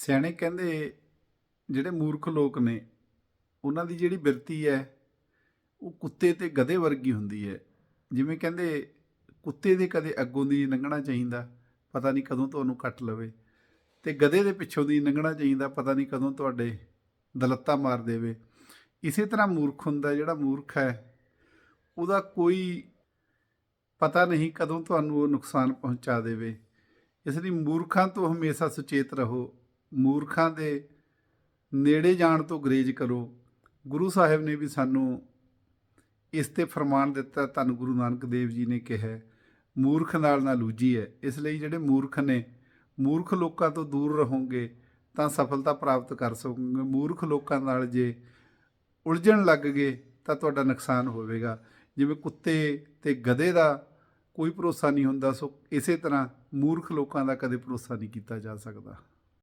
ਸਿਆਣੇ ਕਹਿੰਦੇ ਜਿਹੜੇ ਮੂਰਖ ਲੋਕ ਨੇ, ਉਹਨਾਂ ਦੀ ਜਿਹੜੀ ਬਿਰਤੀ ਹੈ, ਉਹ ਕੁੱਤੇ ਤੇ ਗਧੇ ਵਰਗੀ ਹੁੰਦੀ ਹੈ। ਜਿਵੇਂ ਕਹਿੰਦੇ, ਕੁੱਤੇ ਦੇ ਕਦੇ ਅੱਗੋਂ ਦੀ ਲੰਘਣਾ ਚਾਹੀਦਾ, ਪਤਾ ਨਹੀਂ ਕਦੋਂ ਤੁਹਾਨੂੰ ਕੱਟ ਲਵੇ। ਤੇ ਗਧੇ ਦੇ ਪਿੱਛੋਂ ਦੀ ਲੰਘਣਾ ਚਾਹੀਦਾ, ਪਤਾ ਨਹੀਂ ਕਦੋਂ ਤੁਹਾਡੇ ਦਲੱਤਾ ਮਾਰ ਦੇਵੇ। ਇਸੇ ਤਰ੍ਹਾਂ ਮੂਰਖ ਹੁੰਦਾ ਜਿਹੜਾ ਮੂਰਖ ਹੈ, ਉਹਦਾ ਕੋਈ ਪਤਾ ਨਹੀਂ ਕਦੋਂ ਤੁਹਾਨੂੰ ਉਹ ਨੁਕਸਾਨ ਪਹੁੰਚਾ ਦੇਵੇ। ਇਸ ਲਈ ਮੂਰਖਾਂ ਤੋਂ ਹਮੇਸ਼ਾ ਸੁਚੇਤ ਰਹੋ। ਮੂਰਖਾਂ ਦੇ ਨੇੜੇ ਜਾਣ ਤੋਂ ਗਰੇਜ ਕਰੋ। ਗੁਰੂ ਸਾਹਿਬ ਨੇ ਵੀ ਸਾਨੂੰ ਇਸ ਤੇ ਫਰਮਾਨ ਦਿੱਤਾ ਧੰਨ ਗੁਰੂ ਨਾਨਕ ਦੇਵ ਜੀ ਨੇ ਕਿਹਾ, ਮੂਰਖ ਨਾਲ ਨਾ ਲੂਜੀ ਹੈ। ਇਸ ਲਈ ਜਿਹੜੇ ਮੂਰਖ ਨੇ, ਮੂਰਖ ਲੋਕਾਂ ਤੋਂ ਦੂਰ ਰਹੋਗੇ ਤਾਂ ਸਫਲਤਾ ਪ੍ਰਾਪਤ ਕਰ ਸਕੋਗੇ। ਮੂਰਖ ਲੋਕਾਂ ਨਾਲ ਜੇ ਉਲਝਣ ਲੱਗ ਗਏ ਤਾਂ ਤੁਹਾਡਾ ਨੁਕਸਾਨ ਹੋਵੇਗਾ। ਜਿਵੇਂ ਕੁੱਤੇ ਤੇ ਗਧੇ ਦਾ ਕੋਈ ਭਰੋਸਾ ਨਹੀਂ ਹੁੰਦਾ, ਸੋ ਇਸੇ ਤਰ੍ਹਾਂ ਮੂਰਖ ਲੋਕਾਂ ਦਾ ਕਦੇ ਭਰੋਸਾ ਨਹੀਂ ਕੀਤਾ ਜਾ ਸਕਦਾ।